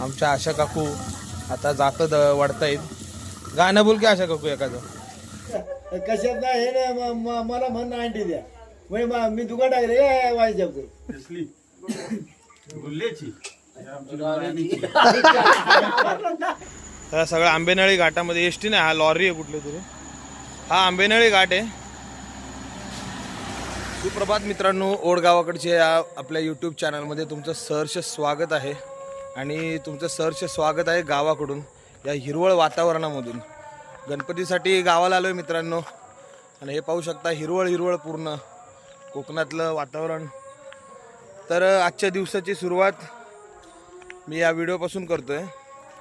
आमच्या आशा काकू आता जातं द वाढतायत गाणं बोल की आशा काकू एखादं. कशात नाही हे ना मला म्हण आणटी द्या. म्हणजे मा- मी दुकान टाकले तर सगळं आंबेनळी घाटामध्ये. एस टी नाही हा लॉरी आहे कुठली तरी. हा आंबेनळी घाट आहे. सुप्रभात मित्रांनो ओढ गावाकडचे या आपल्या यूट्यूब चॅनलमध्ये तुमचं सहर्ष स्वागत आहे. आणि तुमचं सरचे स्वागत आहे गावाकडून या हिरवळ वातावरणामधून. गणपतीसाठी गावाला आलो आहे मित्रांनो. आणि हे पाहू शकता हिरवळ हिरवळ पूर्ण. कोकणातलं वातावरण. तर आजच्या दिवसाची सुरुवात मी या व्हिडिओपासून करतो आहे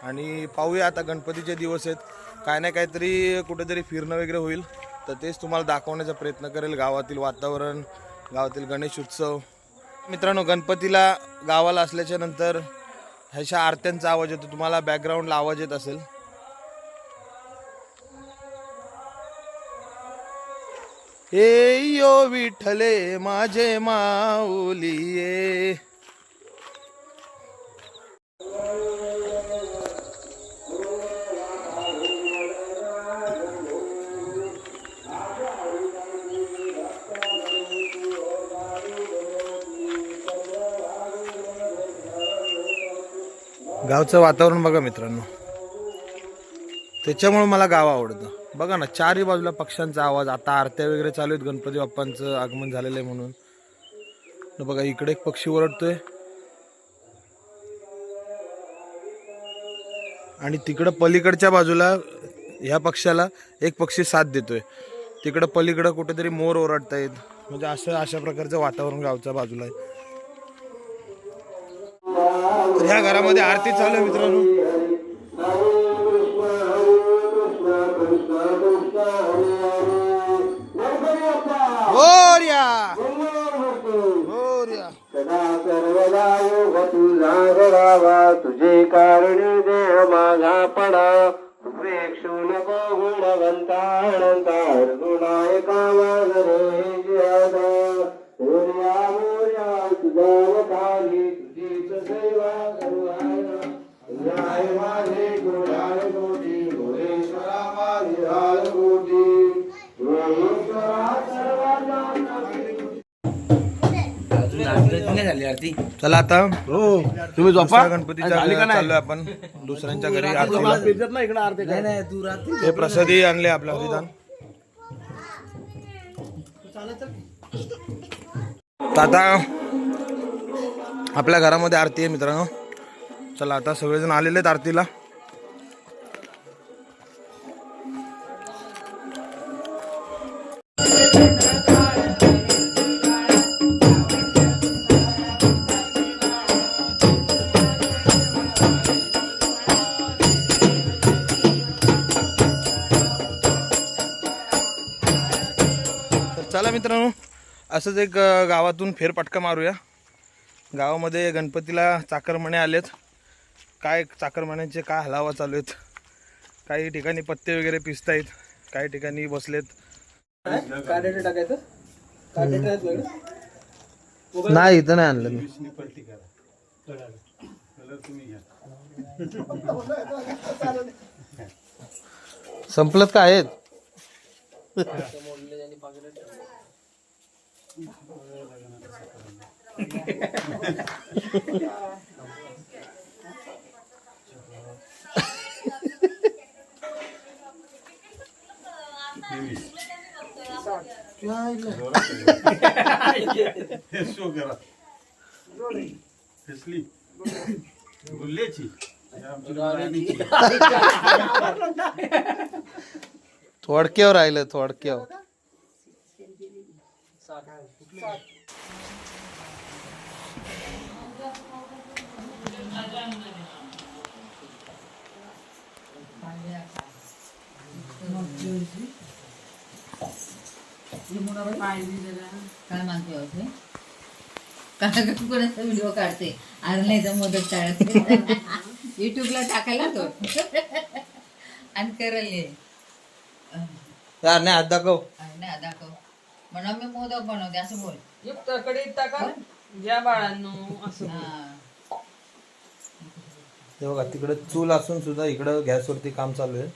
आणि पाहूया आता गणपतीचे दिवस आहेत. काय ना काहीतरी कुठेतरी फिरणं वगैरे होईल. तर तेच तुम्हाला दाखवण्याचा प्रयत्न करेल गावातील वातावरण गावातील गणेश उत्सव. मित्रांनो गणपतीला गावाला असल्याच्या नंतर ह्याच्या आरत्यांचा आवाज येतो. तुम्हाला बॅकग्राऊंडला आवाज येत असेल. ए यो विठले माझे माऊली गावचं वातावरण बघा मित्रांनो. त्याच्यामुळे मला गाव आवडतं. बघा ना चारही बाजूला पक्ष्यांचा आवाज आता आरत्या वगैरे चालू आहेत गणपती बाप्पांचं आगमन झालेलं आहे म्हणून. बघा इकडे एक पक्षी ओरडतोय. आणि तिकडं पलीकडच्या बाजूला ह्या पक्षाला एक पक्षी साथ देतोय. तिकडं पलीकडं कुठेतरी मोर ओरडतायत. म्हणजे असं अशा प्रकारचं वातावरण गावच्या बाजूला आहे. तर ह्या घरामध्ये आरती चालू आहे मित्रांनो. मोरया मोरया सर्वदा तुझा घडावा तुझे कारण देह माझा पडा उपेक्षू नको गुणवंता अनंता गुणायका वाजरे चला आता. हो. तुम्ही दुसऱ्या गणपतीच्या चाललोय आपण दुसऱ्यांच्या घरी. हे प्रसादी आणले आपल्या हरिदान. तर आता आपल्या घरामध्ये आरती आहे मित्रांनो. चला आता सगळेजण आलेले आहेत आरतीला. मित्रांनो असंच एक गावातून फेरपाटका मारूया. गावामध्ये गणपतीला चाकरमणे आलेत. काय चाकरमान्यांचे काय हलावा चालू आहेत? काही ठिकाणी पत्ते वगैरे पिसतायत काही ठिकाणी बसलेत. नाही इथं नाही आणलं मी. संपलत का आहेत हे शो करा कसली गुल्ल्याची थोडक्यावर राहिलं थोडक्यावर. काय मागते होते कोणाचा व्हिडिओ काढते आरण्याचा मदत काढते युट्यूबला टाकायला तो आणि करेल नाही हात दाखव नाही दाखव म्हणा मी मोदक बनवते असं बोल युक्त टाका ज्या बाळांनो असं हा. तिकडे चूल असून सुद्धा इकडं गॅसवरती काम चालू आहे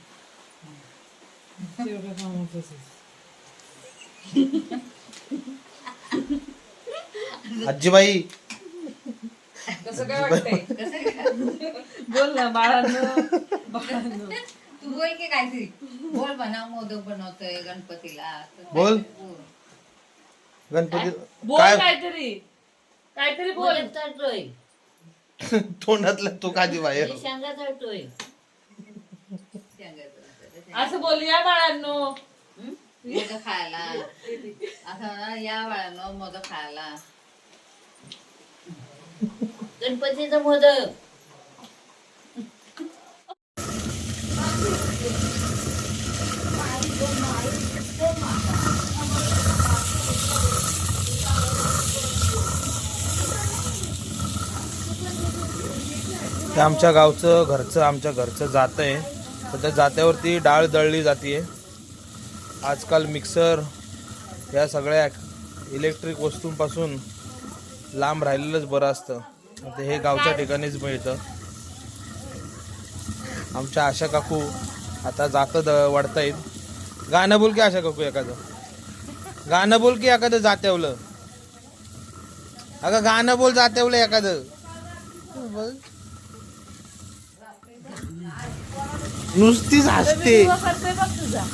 आजीबाई. कसं काय वाटतंय? बोल ना बाळांनो. बाळांनो. तू बोल की काहीतरी. बोल बनव मोदक बनवतोय गणपतीला. बोल. गणपती बोल काय? काहीतरी. काहीतरी बोल. चालतोय तोंडातला तो काजी बाहेर शेंगा चालतोय असं बोलूया बाळांनो. मोदक खायला. असं ना या बाळांनो मोदक खायला. गणपतीचा मोदक. ते आमच्या गावचं घरचं आमच्या घरचं जातं आहे सध्या त्या जात्यावरती डाळ दळली जाते आजकाल मिक्सर या सगळ्या इलेक्ट्रिक वस्तूंपासून लांब राहिलेलंच बरं असतं. ते हे गावच्या ठिकाणीच मिळतं. आमच्या आशा काकू आता जातं द वाढतायत गाणं बोल की आशा काकू एखादं. गाणं बोल की एखादं जात्यावलं. अगं गाणं बोल जात्यावलं एखादं. बोल. नुसतीच हसते. तुझा.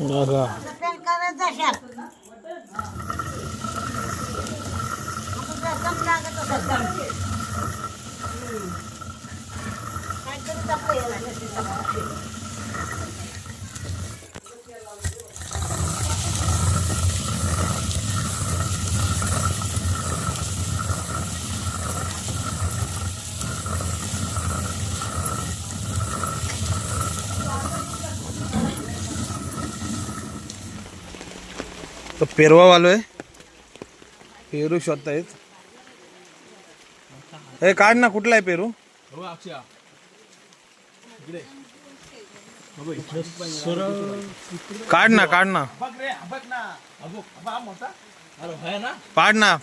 बघा तो पेरवा वालो आहे. पेरू शोधतायत हे काढ ना कुठला आहे पेरू? हो, काढ ना काढ ना. पाड ना.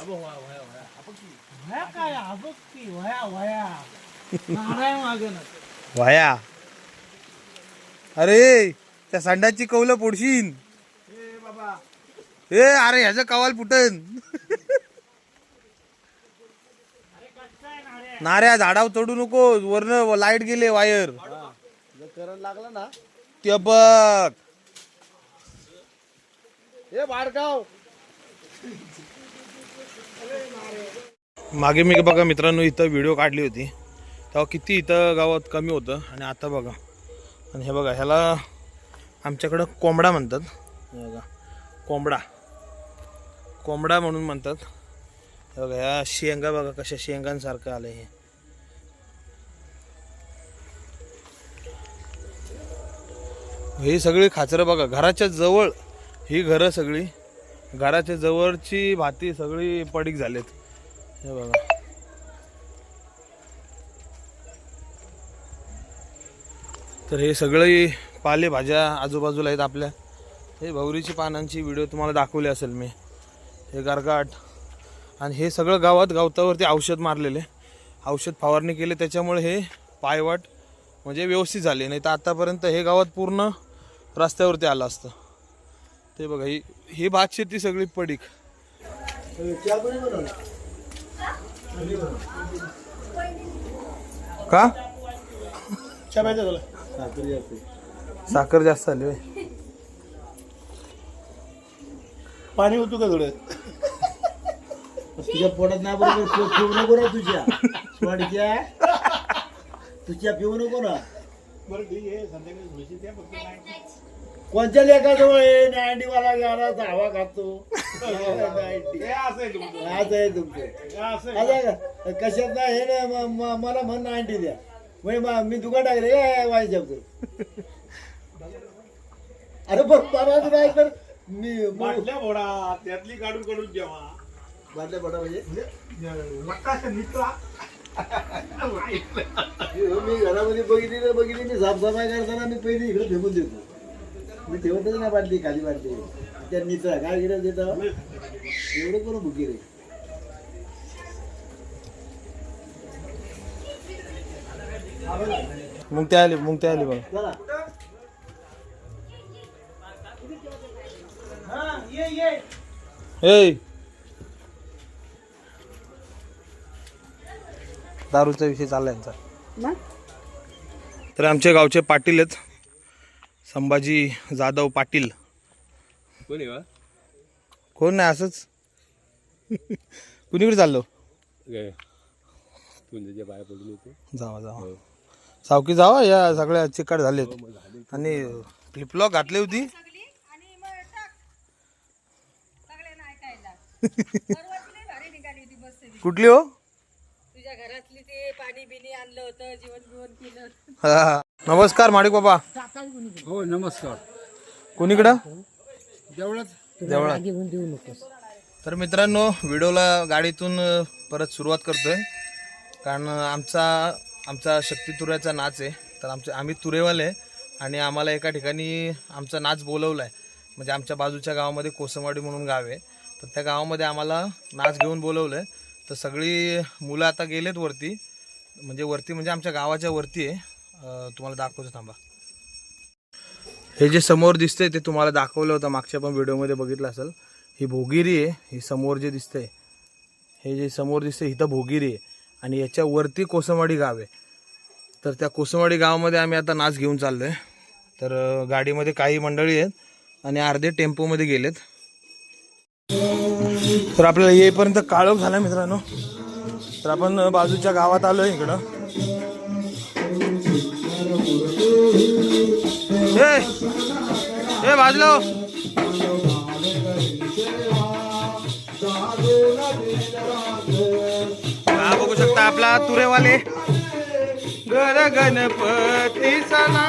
वया अरे त्या सांडाची कौलं पोडशीन ए अरे ह्याचं कवाल फुटन. नाऱ्या झाडावर चढू नको वरन लाइट गेले वायर. करंट लागला ना? ते बघ. हे मागे मी बघा मित्रांनो इथं व्हिडिओ काढली होती. तेव्हा किती इथं गावात कमी होतं आणि आता बघा. आणि हे बघा ह्याला आमच्याकडं कोंबडा म्हणतात. हे बघा कोंबडा. कोंबडा म्हणून म्हणतात. हे बघा ह्या शेंगा बघा कशा शेंगांसारखं आलं हे. हे सगळी खाचरं बघा. घराच्या जवळ ही घरं सगळी. घराच्या जवळची भाती सगळी पडीक झालेत. हे बघा. तर हे सगळे पालेभाज्या आजूबाजूला आहेत आपल्या. हे भवरीची पानांची व्हिडिओ तुम्हाला दाखवली असेल मी. हे गारगाट. आणि हे सगळं गावात गावतावरती औषध मारलेले. औषध फवारणी केले. त्याच्यामुळे हे पायवाट म्हणजे व्यवस्थित झाले. नाही तर आतापर्यंत हे गावात पूर्ण रस्त्यावरती आलं असतं. ते बघा ही ही भात शेती सगळी पडीक. का? साखर जास्त साखर जास्त आली होय. पाणी होतो का थोडं तुझ्या पोटात नाही बरोबर पिऊ नको ना तुझ्या. स्वाडीच्या तुझ्या पिऊ नको ना. कोणत्या लेखाजवळ आहे? नाईन्टीवाला गाणा हवा खातो. असं आहे तुमचं. आता कशात नाही हे ना म- म- मला म्हण नाईन्टी द्या. म्हणजे मा- मी दुकान टाकले ए वाईस जपतो अरे बघ मला तर नाही तर मी बाटल्या फोडा त्यातली काढून काढून जेवा. बाटल्या पडा म्हणजे? निटला मी घरामध्ये बघितली तर बघितली मी साफसफाई करताना मी पहिली इकडे फेकून देतो. मी ठेवतच नाही बाटली खाली बाटली त्या निचरा काय गिरा देता एवढं करून भुकी रे. मग ते आली मग ते आली बघ. चला. ए! दारूचा विषय चालला यांचा. तर आमच्या गावचे पाटील आहेत. संभाजी जाधव पाटील. कोणी वा? कोण नाही असंच. कुणीकडे चाललो? पडून येते? जावा जावा. सावकी जावा या सगळ्या चिकाट झालेत. आणि फ्लिपलॉक घातली होती. कुठली हो? तुझ्या घरातली ते पाणी बिनी आणलं होतं जीवन बिवन केलं हा, हा. नमस्कार माडिक बाबा. हो नमस्कार. कुणीकडं? जेवढंच जवळ. घेऊन देऊ नकोस. तर मित्रांनो व्हिडिओला गाडीतून परत सुरुवात करतोय. कारण आमचा आमचा शक्ती तुऱ्याचा नाच आहे. तर आमचे आम्ही तुरेवाले आहे. आणि आम्हाला एका ठिकाणी आमचा नाच बोलवला आहे म्हणजे आमच्या बाजूच्या गावामध्ये कोसमवाडी म्हणून गाव आहे. तर त्या गावामध्ये आम्हाला नाच घेऊन बोलवलं आहे तर सगळी मुलं आता गेलेत वरती. म्हणजे वरती म्हणजे आमच्या गावाच्या वरती आहे. तुम्हाला दाखवतो थांबा. हे जे समोर दिसतंय ते तुम्हाला दाखवलं होतं मागच्या पण व्हिडिओमध्ये बघितलं असेल. ही भोगिरी आहे ही समोर जे दिसतंय हे जे समोर दिसतंय इथं भोगिरी आहे. आणि याच्यावरती कोसमवाडी गाव आहे. तर त्या कोसमवाडी गावामध्ये आम्ही आता नाच घेऊन चाललो आहे तर गाडीमध्ये काही मंडळी आहेत आणि अर्धे टेम्पोमध्ये गेलेत. तर आपल्याला येईपर्यंत काळोख झाला मित्रांनो. तर आपण बाजूच्या गावात आलो आहे इकडं. ए ए बाजलो. हा बघू शकता आपला तुरेवाले. गर गणपती सणा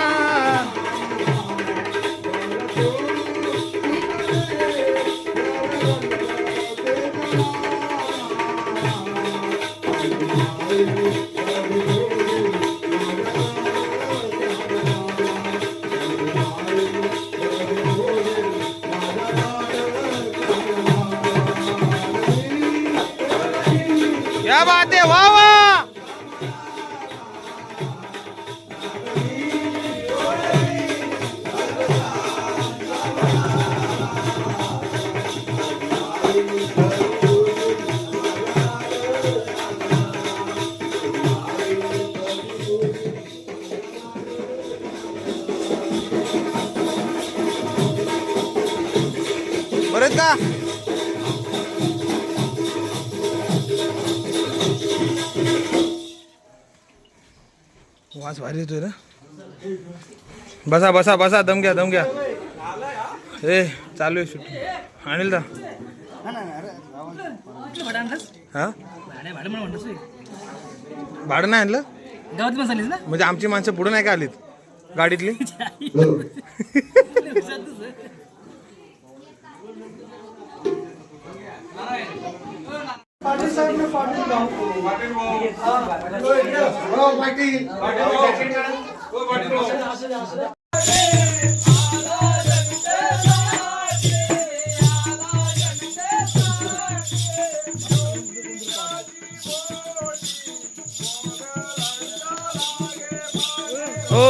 भारी येतोय ना? बसा बसा बसा दम घ्या दम घ्या ए चालू आहे शूट आणील का हा? भाडं नाही आणलं? म्हणजे आमची माणसं पुढे नाही का आलीत? गाडीतली? ओ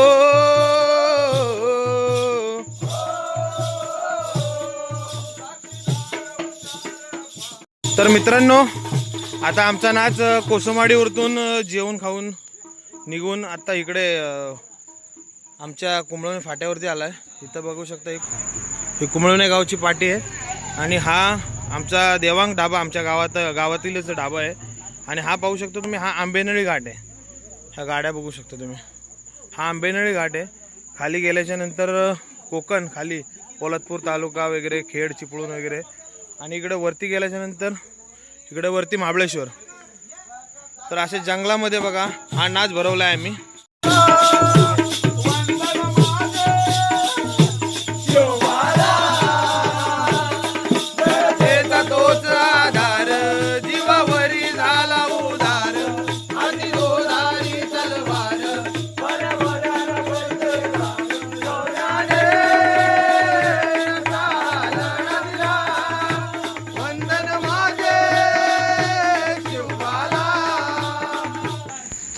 तर मित्रांनो आता आमचा नाच अ, जेवून जेवण खाऊन निघून आता इकडे आमच्या कुंबळवणे फाट्यावरती आला आहे इथं बघू शकता एक ही कुंबळवणे गावची पाटी आहे. आणि हा आमचा देवांग ढाबा आमच्या गावात गावातीलच ढाबा आहे. आणि हा पाहू शकता तुम्ही हा आंबेनळी घाट आहे. ह्या गाड्या बघू शकता तुम्ही. हा आंबेनळी घाट आहे. खाली गेल्याच्यानंतर कोकण खाली पोलादपूर तालुका वगैरे खेड चिपळूण वगैरे. आणि इकडे वरती गेल्याच्यानंतर इकडे वरती महाबळेश्वर. तर असे जंगलामध्ये बघा हा नाच भरवला आहे आम्ही.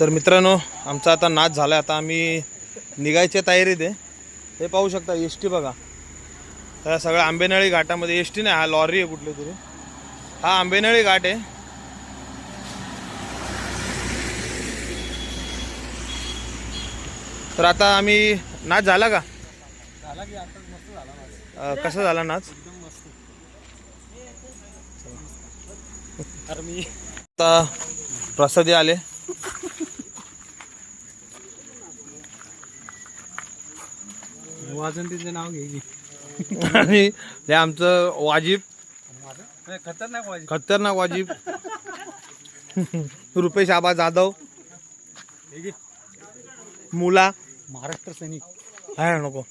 तर मित्रांनो आमचा आता नाच झाला आता आम्ही निघायच्या तयारीत आहे हे पाहू शकता एस टी बघा. त्या सगळ्या आंबेनळी घाटामध्ये एस टी नाही हा लॉरी आहे कुठली तरी. हा आंबेनळी घाट आहे. तर आता आम्ही नाच झाला का? अं, कसा झाला नाच? आता प्रसादी आले. वाजंतीचं नाव घे आणि हे आमचं वाजीब. खतरनाक वाज खतरनाक वाजीब. रुपेश आबा जाधव. मुला. महाराष्ट्र सैनिक. आहे नको.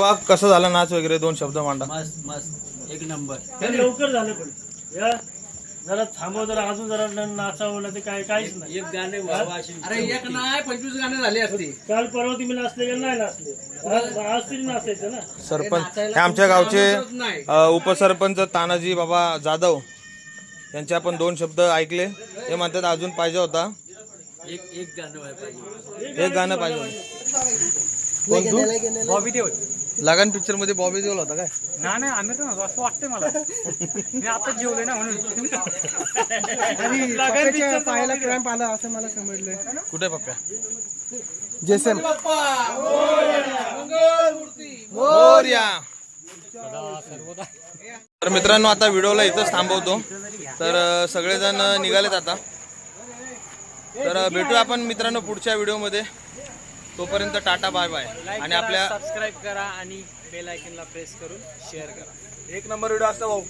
बा, कसं झालं नाच वगैरे? दोन शब्द मांडा. मस्त मस्त. एक नंबर. लवकर झालं पण. या. जरा थांबव जरा अजून जरा न- नाचावं नाही ते काय काहीच नाही. एक गाणे अरे एक नाही पंचवीस गाणे झाले असते. काल परवा तुम्ही नाचले का नाही नाचले? आज आज तरी नाचायचं ना? सरपंच हे आमच्या गावचे अ, उपसरपंच तानाजी बाबा जाधव यांचे आपण दोन शब्द ऐकले. ते म्हणतात अजून पाहिजे होता. एक एक गाणं व्हायला पाहिजे एक गाणं पाहिजे होतं. बॉबी देव लगान पिक्चरमध्ये बॉबी देवल होता काय? नाही नाही आम्ही तर नव्हतो, असं वाटतंय मला. मी आता जेवलोय ना म्हणून. पाहायला क्रॅम्प आला असं मला समजलं कुठे पप्प्या? जेसन मोरया. तर मित्रांनो आता व्हिडिओला इथंच थांबवतो. तर सगळेजण निघालेत आता. तर अ, भेटूया आपण मित्रांनो पुढच्या व्हिडिओमध्ये. तोपर्यंत टाटा बाय बाय. आणि आपल्या सबस्क्राईब करा आणि बेल आयकनला प्रेस करून शेअर करा. एक नंबर व्हिडिओ असतो भाऊ.